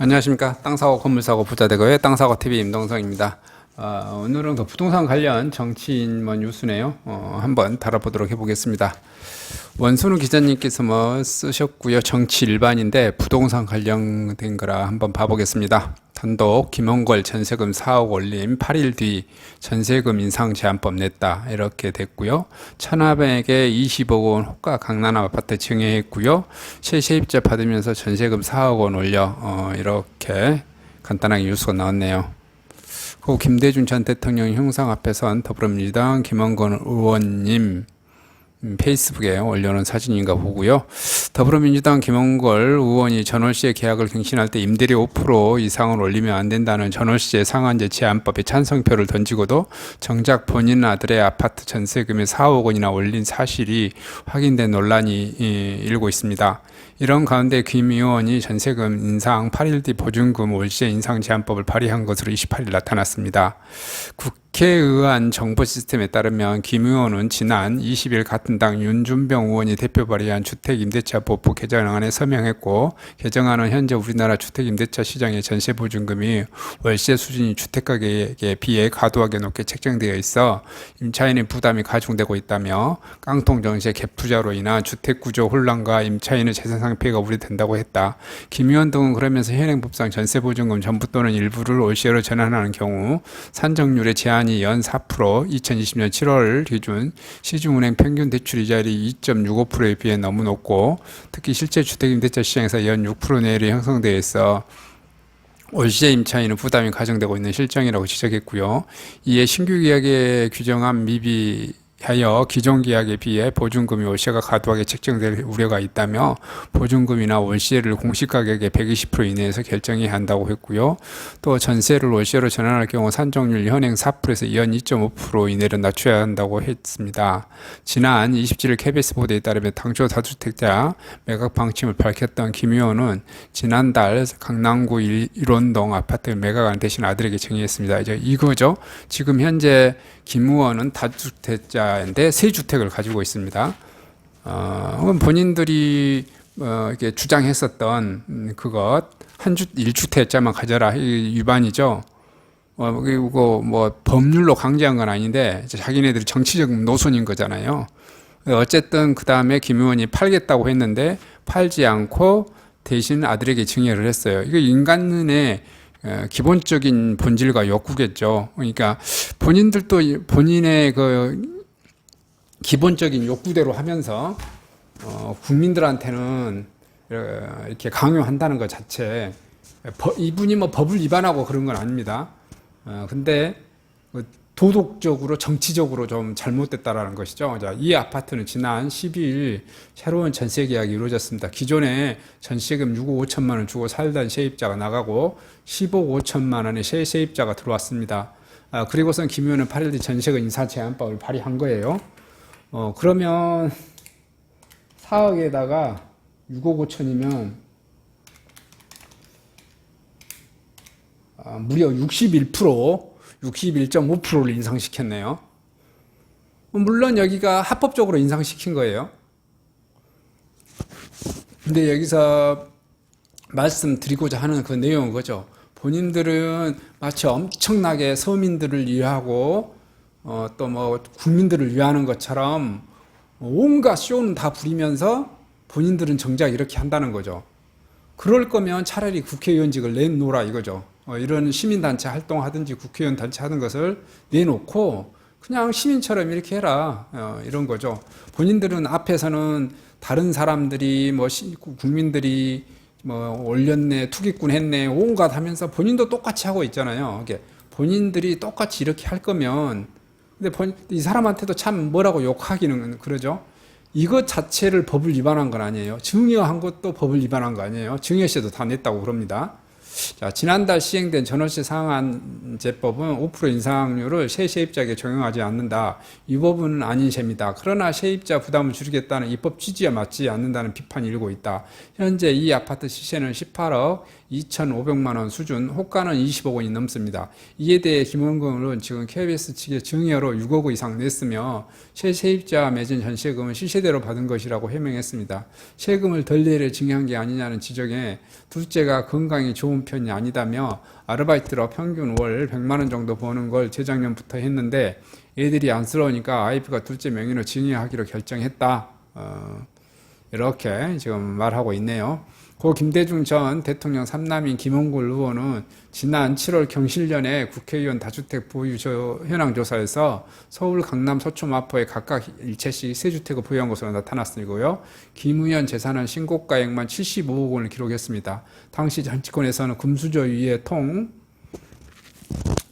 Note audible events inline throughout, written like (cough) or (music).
안녕하십니까. 땅사고, 건물사고, 부자대거의 땅사고TV 임동성입니다. 어, 오늘은 그 부동산 관련 정치인 뭐 뉴스네요. 어, 한번 다뤄보도록 해보겠습니다. 원순우 기자님께서 뭐 쓰셨고요. 정치 일반인데 부동산 관련된 거라 한번 봐보겠습니다. 단독 김원걸 전세금 4억 올림 8일 뒤 전세금 인상 제한법 냈다 이렇게 됐고요. 천하백에 20억 원 호가 강남 아파트 증여했고요. 실세입자 받으면서 전세금 4억 원 올려 어, 이렇게 간단하게 뉴스가 나왔네요. 그 김대중 전 대통령 형상 앞에선 더불어민주당 김원건 의원님 음, 페이스북에 올려놓은 사진인가 보고요. 더불어민주당 김원걸 의원이 전월 시의 계약을 갱신할 때 임대료 5% 이상을 올리면 안 된다는 전월 시의 상한제 제한법에 찬성표를 던지고도 정작 본인 아들의 아파트 전세금이 4억 원이나 올린 사실이 확인된 논란이 이, 일고 있습니다. 이런 가운데 김 의원이 전세금 인상 8일 뒤 보증금 월세 인상 제한법을 발의한 것으로 28일 나타났습니다. 국 회의안 정보 시스템에 따르면 김 의원은 지난 20일 같은 당 윤준병 의원이 대표 발의한 주택임대차 보호 개정안에 서명했고 개정안은 현재 우리나라 주택임대차 시장의 전세 보증금이 월세 수준이 주택가격에 비해 과도하게 높게 책정되어 있어 임차인의 부담이 가중되고 있다며 깡통 정세 갭투자로 인한 주택 구조 혼란과 임차인의 재산 상폐가 우려된다고 했다. 김 의원 등은 그러면서 현행 법상 전세 보증금 전부 또는 일부를 월세로 전환하는 경우 산정률의 제한 이 연 4%, 2020년 7월 기준 시중은행 평균 대출 이자율이 2.65%에 비해 너무 높고 특히 실제 주택임대차 시장에서 연 6% 내외로 형성되어 있어 월세 임차인은 부담이 가정되고 있는 실정이라고 지적했고요. 이에 신규 계약에 규정한 미비 하여 기존 계약에 비해 보증금이 월세가 과도하게 책정될 우려가 있다며 보증금이나 월세를 공시 가격의 120% 이내에서 결정해야 한다고 했고요. 또 전세를 월세로 전환할 경우 산정률 현행 4%에서 연 2.5% 이내로 낮춰야 한다고 했습니다. 지난 27일 KBS 보도에 따르면 당초 다주택자 매각 방침을 밝혔던 김 의원은 지난달 강남구 일- 일원동 아파트 매각안 대신 아들에게 정의했습니다. 이제 이거죠. 지금 현재 김 의원은 다주택자 인데 세 주택을 가지고 있습니다. 어, 본인들이 어, 이렇게 주장했었던 음, 그것 한주 일주택자만 가져라 이 위반이죠. 어, 그리고 뭐 법률로 강제한 건 아닌데 자기네들이 정치적 노선인 거잖아요. 어쨌든 그 다음에 김 의원이 팔겠다고 했는데 팔지 않고 대신 아들에게 증여를 했어요. 이거 인간의 어, 기본적인 본질과 욕구겠죠. 그러니까 본인들도 이- 본인의 그 기본적인 욕구대로 하면서 어, 국민들한테는 어, 이렇게 강요한다는 것 자체 법- 이분이 뭐 법을 위반하고 그런 건 아닙니다. 어, 근데 그 도덕적으로 정치적으로 좀 잘못됐다라는 것이죠. 자, 이 아파트는 지난 12일 새로운 전세 계약이 이루어졌습니다. 기존에 전세금 6억 5천만 원 주고 살던 세입자가 나가고 10억 5천만 원의 새 세입자가 들어왔습니다. 아, 그리고선 김 의원은 8일 뒤 전세금 인사 제한법을 발의한 거예요. 어, 그러면 4억에다가 6억 5천이면 아, 무려 61%, 61.5%를 인상시켰네요. 물론 여기가 합법적으로 인상시킨 거예요. 근데 여기서 말씀드리고자 하는 그 내용은 그죠. 본인들은 마치 엄청나게 서민들을 위하고 어, 또 뭐 국민들을 위하는 것처럼 온갖 쇼는 다 부리면서 본인들은 정작 이렇게 한다는 거죠. 그럴 거면 차라리 국회의원직을 내놓으라 이거죠. 어, 이런 시민단체 활동하든지 국회의원 단체 하는 것을 내놓고 그냥 시민처럼 이렇게 해라 어, 이런 거죠. 본인들은 앞에서는 다른 사람들이 뭐 시- 국민들이 뭐 올렸네 투기꾼 했네 온갖 하면서 본인도 똑같이 하고 있잖아요. 이게 본인들이 똑같이 이렇게 할 거면 근데 본, 이 사람한테도 참 뭐라고 욕하기는 그러죠. 이것 자체를 법을 위반한 건 아니에요. 증여한 것도 법을 위반한 거 아니에요. 증여세도 다 냈다고 그럽니다. 자, 지난달 시행된 전월세 상한제법은 5% 인상률을 새 세입자에게 적용하지 않는다. 이 부분은 아닌 셈이다. 그러나 세입자 부담을 줄이겠다는 입법 취지에 맞지 않는다는 비판이 일고 있다. 현재 이 아파트 시세는 18억, 2,500만 원 수준, 호가는 20억 원이 넘습니다. 이에 대해 김원근은 지금 KBS 측에 증여로 6억 원 이상 냈으며 실세입자 맺은 전세금은 실세대로 받은 것이라고 해명했습니다. 세금을 덜 내려 증여한 게 아니냐는 지적에 둘째가 건강이 좋은 편이 아니다며 아르바이트로 평균 월 100만 원 정도 버는 걸 재작년부터 했는데 애들이 안쓰러우니까 아이프가 둘째 명의로 증여하기로 결정했다. 어, 이렇게 지금 말하고 있네요. 고 김대중 전 대통령 삼남인 김원굴 의원은 지난 7월 경실련에 국회의원 다주택 보유 조- 현황 조사에서 서울, 강남, 서초, 마포에 각각 일체씩 세 주택을 보유한 것으로 나타났으고요. 김 의원 재산은 신고가액만 75억 원을 기록했습니다. 당시 정치권에서는 금수저 위에 통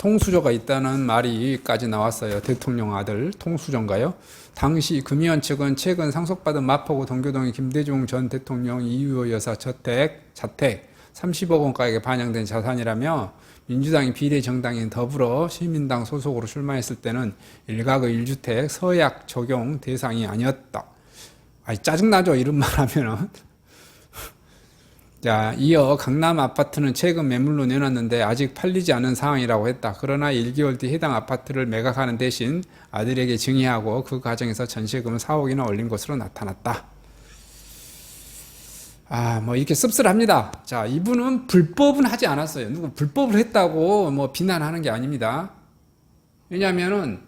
통수저가 있다는 말이까지 나왔어요. 대통령 아들 통수저인가요? 당시 금의원 측은 최근 상속받은 마포구 동교동의 김대중 전 대통령 이유호 여사 저택 자택 30억 원가액에 반영된 자산이라며 민주당이 비례 정당인 더불어 시민당 소속으로 출마했을 때는 일가구 1주택 서약 적용 대상이 아니었다. 아니 짜증나죠 이런 (laughs) 말 하면은 자, 이어 강남 아파트는 최근 매물로 내놨는데 아직 팔리지 않은 상황이라고 했다. 그러나 1개월 뒤 해당 아파트를 매각하는 대신 아들에게 증여하고 그 과정에서 전세금을 4억이나 올린 것으로 나타났다. 아, 뭐 이렇게 씁쓸합니다. 자, 이분은 불법은 하지 않았어요. 누구 불법을 했다고 뭐 비난하는 게 아닙니다. 왜냐하면은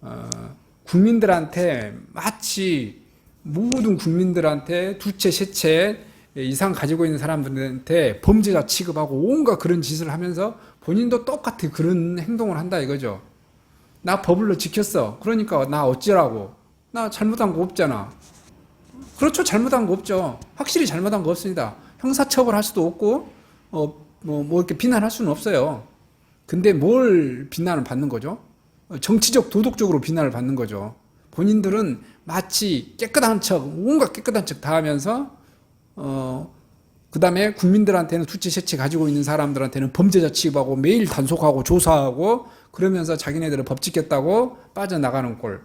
어, 국민들한테 마치 모든 국민들한테 두 채, 세 채 이상 가지고 있는 사람들한테 범죄자 취급하고 온갖 그런 짓을 하면서 본인도 똑같이 그런 행동을 한다 이거죠. 나 법을로 지켰어. 그러니까 나 어찌라고. 나 잘못한 거 없잖아. 그렇죠. 잘못한 거 없죠. 확실히 잘못한 거 없습니다. 형사처벌 할 수도 없고, 어, 뭐, 뭐 이렇게 비난할 수는 없어요. 근데 뭘 비난을 받는 거죠? 어, 정치적, 도덕적으로 비난을 받는 거죠. 본인들은 마치 깨끗한 척, 온갖 깨끗한 척 다 하면서, 어, 그 다음에 국민들한테는 투치 세치 가지고 있는 사람들한테는 범죄자 취급하고 매일 단속하고 조사하고 그러면서 자기네들은 법 지켰다고 빠져나가는 꼴.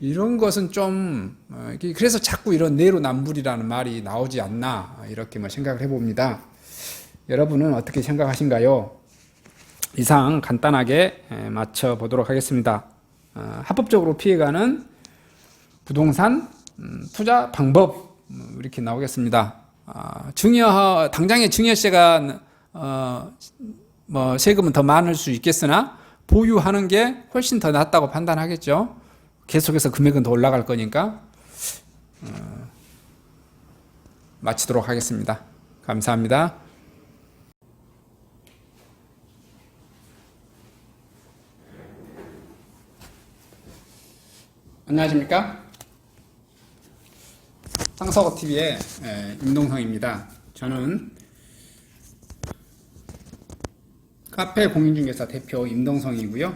이런 것은 좀, 어, 그래서 자꾸 이런 내로남불이라는 말이 나오지 않나, 이렇게 뭐 생각을 해봅니다. 여러분은 어떻게 생각하신가요? 이상 간단하게 에, 맞춰보도록 하겠습니다. 어, 합법적으로 피해가는 부동산 음, 투자 방법 음, 이렇게 나오겠습니다. 아, 증여 당장의 증여세가 어, 뭐 세금은 더 많을 수 있겠으나 보유하는 게 훨씬 더 낫다고 판단하겠죠. 계속해서 금액은 더 올라갈 거니까 어, 마치도록 하겠습니다. 감사합니다. 안녕하십니까? 땅사고 TV의 임동성입니다. 저는 카페 공인중개사 대표 임동성이고요.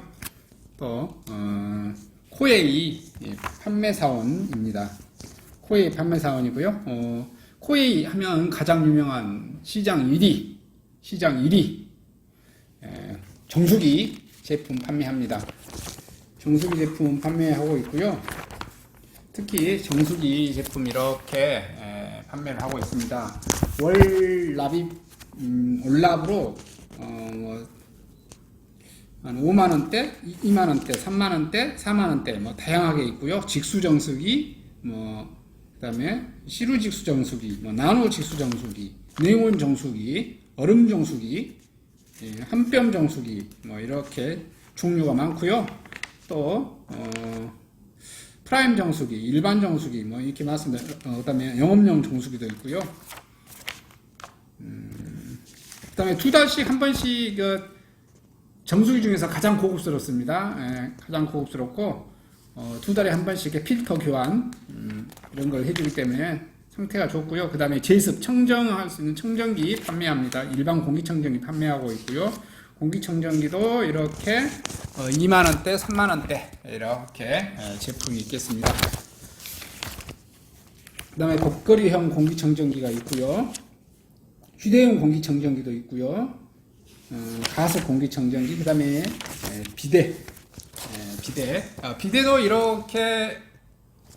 또 어, 코웨이 예, 판매사원입니다. 코웨이 판매사원이고요. 어, 코웨이 하면 가장 유명한 시장 1위, 시장 1위 에, 정수기 제품 판매합니다. 정수기 제품 판매하고 있고요. 특히 정수기 제품 이렇게 에, 판매를 하고 있습니다. 월 납입 음, 올납으로 어, 뭐, 한 5만 원대, 2만 원대, 3만 원대, 4만 원대 뭐 다양하게 있고요. 직수 정수기, 뭐 그다음에 시루 직수 정수기, 뭐 나노 직수 정수기, 네온 정수기, 얼음 정수기, 예, 한뼘 정수기 뭐 이렇게 종류가 많고요. 또 어, 프라임 정수기, 일반 정수기 뭐 이렇게 많습니다. 어, 그다음에 영업용 정수기도 있고요. 음, 그다음에 두 달씩 한 번씩 그 정수기 중에서 가장 고급스럽습니다. 예, 가장 고급스럽고 어, 두 달에 한 번씩 필터 교환 음, 이런 걸 해주기 때문에 상태가 좋고요. 그 다음에 제습 청정할 수 있는 청정기 판매합니다. 일반 공기청정기 판매하고 있고요. 공기청정기도 이렇게 어, 2만 원대, 3만 원대 이렇게 예, 제품이 있겠습니다. 그 다음에 복거리형 공기청정기가 있고요. 휴대용 공기청정기도 있고요. 어, 가스 공기청정기, 그 다음에 비대, 에, 비대. 아, 비대도 이렇게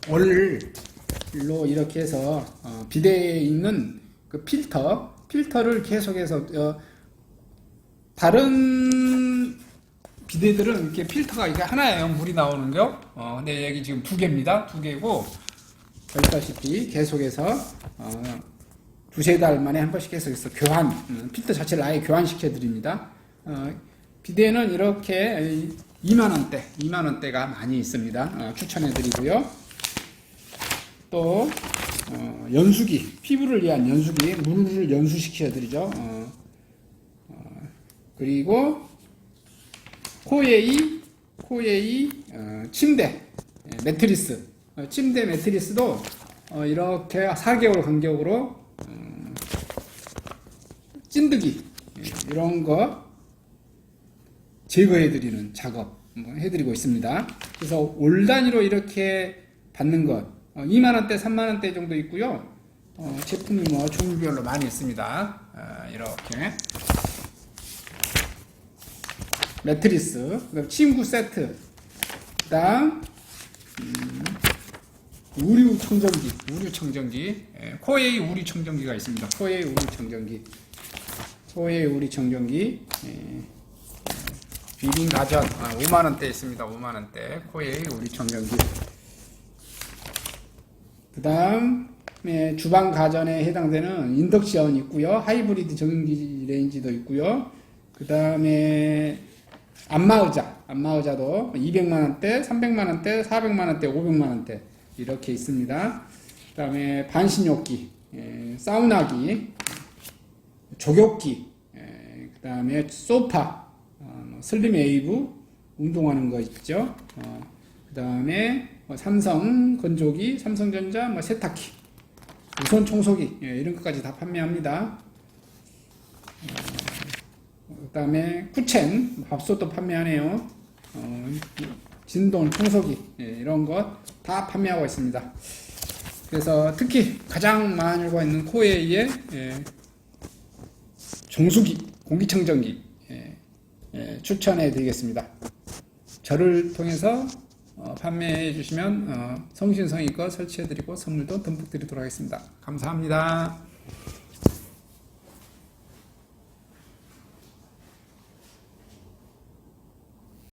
월로 이렇게 해서 어, 비대에 있는 그 필터, 필터를 계속해서 어, 다른 비데들은 이렇게 필터가 이게 하나예요. 물이 나오는 거. 어, 근데 여기 지금 두 개입니다. 두 개고 보시다시피 계속해서 어, 두세 달 만에 한 번씩 계속해서 교환 음, 필터 자체를 아예 교환시켜 드립니다. 어, 비데는 이렇게 2만 원대, 2만 원대가 많이 있습니다. 어, 추천해 드리고요. 또 어, 연수기, 피부를 위한 연수기, 물을 연수시켜 드리죠. 어, 어, 그리고 코에이, 코에이 어, 침대, 예, 매트리스, 어, 침대 매트리스도 어, 이렇게 4개월 간격으로 음, 찐득이 예, 이런 거 제거해 드리는 작업 한번 해드리고 있습니다. 그래서 올 단위로 이렇게 받는 것 어, 2만 원대, 3만 원대 정도 있고요. 어, 제품이 뭐 종류별로 많이 있습니다. 아, 이렇게 매트리스, 그다음 침구 세트, 그다음 음, 우류 청정기, 우류 청정기, 예, 코에이 우리 청정기가 있습니다. 코에이 우리 청정기, 코에이 우리 청정기, 예, 비빔 가전 아, 5만 원대 있습니다. 5만 원대 코에이 우리 청정기. 그다음에 주방 가전에 해당되는 인덕션 있고요. 하이브리드 전기 레인지도 있고요. 그 다음에 안마의자, 안마의자도 200만 원대, 300만 원대, 400만 원대, 500만 원대 이렇게 있습니다. 그 다음에 반신욕기, 예, 사우나기, 조격기, 예, 그다음에 소파, 어, 뭐 슬림 웨이브 운동하는 거 있죠. 어, 그 다음에 뭐 삼성 건조기, 삼성전자 뭐 세탁기, 무선 청소기 예, 이런 것까지 다 판매합니다. 어, 그다음에 쿠첸 밥솥도 판매하네요. 어, 진동 청소기 예, 이런 것 다 판매하고 있습니다. 그래서 특히 가장 많이 알고 있는 코웨이의 예, 정수기, 공기청정기 예, 예, 추천해 드리겠습니다. 저를 통해서 어, 판매해 주시면 어, 성신성의껏 설치해 드리고 선물도 듬뿍 드리도록 하겠습니다. 감사합니다.